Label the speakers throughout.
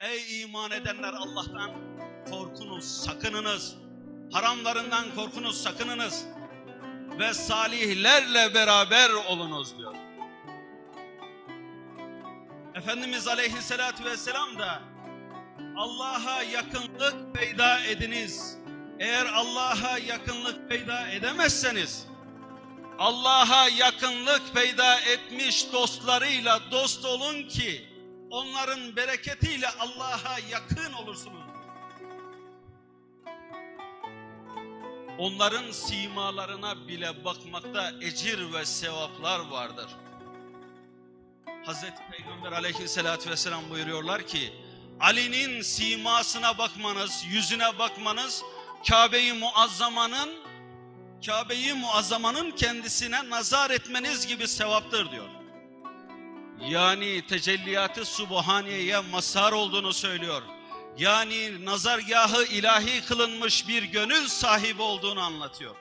Speaker 1: Ey iman edenler Allah'tan korkunuz, sakınınız. Haramlarından korkunuz, sakınınız. Ve salihlerle beraber olunuz diyor. Efendimiz Aleyhisselatü Vesselam da Allah'a yakınlık peyda ediniz. Eğer Allah'a yakınlık peyda edemezseniz Allah'a yakınlık peyda etmiş dostlarıyla dost olun ki onların bereketiyle Allah'a yakın olursunuz. Onların simalarına bile bakmakta ecir ve sevaplar vardır. Hazreti Peygamber aleyhissalatü vesselam buyuruyorlar ki Ali'nin simasına bakmanız, yüzüne bakmanız Kabe-i Muazzama'nın Kabe-i Muazzama'nın kendisine nazar etmeniz gibi sevaptır diyor. Yani tecelliyatı Subhaniye'ye mazhar olduğunu söylüyor. Yani nazargahı ilahi kılınmış bir gönül sahibi olduğunu anlatıyor.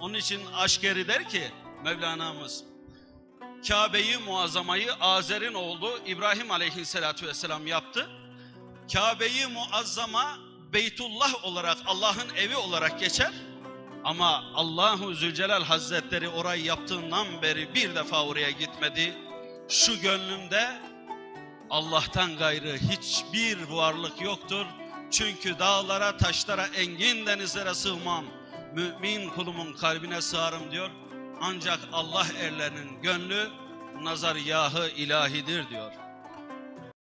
Speaker 1: Onun için Aşkeri der ki Mevlana'mız Kabe'yi muazzamayı Azer'in oğlu İbrahim aleyhissalatü vesselam yaptı. Kabe'yi muazzama Beytullah olarak Allah'ın evi olarak geçer. Ama Allahu Zülcelal Hazretleri orayı yaptığından beri bir defa oraya gitmedi. Şu gönlümde Allah'tan gayrı hiçbir varlık yoktur. Çünkü dağlara, taşlara, engin denizlere sığmam. Mümin kulumun kalbine sığarım diyor. Ancak Allah erlerinin gönlü nazar yahı ilahidir diyor.